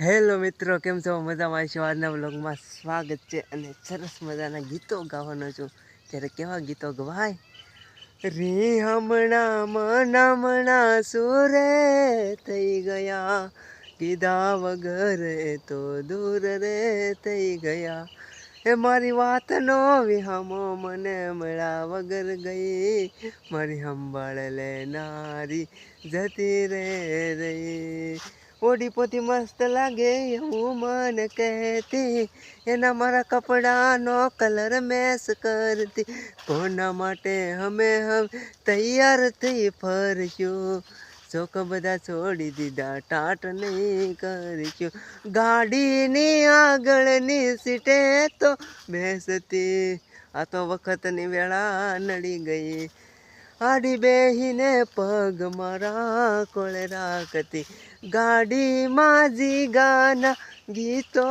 Hello મિત્રો, કેમ છો? મજામાં છો? આજના બ્લોગમાં સ્વાગત છે અને સરસ મજાના ગીતો ગાવાનો છું. ત્યારે કેવા ગીતો ગવાય? રે હમણાં મનામણા સુરે થઈ ગયા. કીધા વગર તો દૂર રે થઈ ગયા. એ મારી વાત નો વિહામો મને મળ્યા વગર ગઈ. મારી સંભાળ લેનારી જતી રે રહી. ઓડી પોતી મસ્ત લાગે એવું મને કહેતી, એના મારા કપડાનો કલર મેસ કરતી. કોના માટે અમે હમ તૈયાર થઈ ફરશું શોખ બધા છોડી દીધા, ટાટ નહીં કરશું ગાડીની આગળની સીટે તો બેસતી. આ તો વખતની વેળા નડી ગઈ. આડી બેહીને પગ મારા કોળે રાખતી. ગાડીમાં જી ગાના ગીતો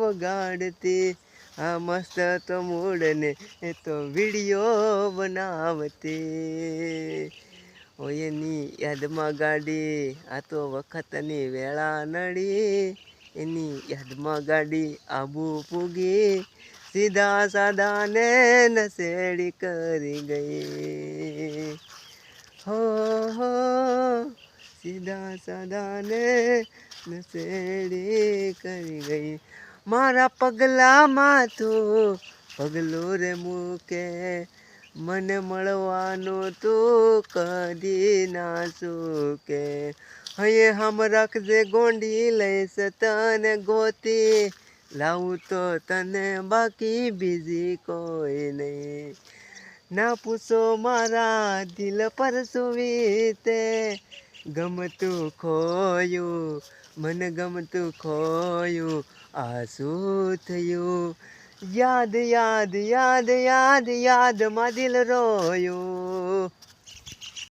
વગાડતી. આ મસ્ત તો મૂળને એ તો વીડિયો બનાવતી. ઓ એની યાદમાં ગાડી, આ તો વખતની વેળા નડી એની યાદમાં ગાડી આબુ પૂગી. સીધા સાદાને નસેડી કરી ગઈ. હો હો, સીધા સાદાને નસેડી કરી ગઈ. મારા પગલામાં તું પગલું રે મૂકે, મને મળવાનું તું કદી ના ચૂકે હૈયે હમ રાખજે ગોંડી લઈશ તને ગોતી લાવું તો તને બાકી બીજી કોઈ નહીં. ના પૂછો મારા દિલ પર સુવીતે ગમતું ખોયું, મન ગમતું ખોયું આસુ થયું? યાદ યાદ યાદ યાદ, યાદમાં દિલ રોયું.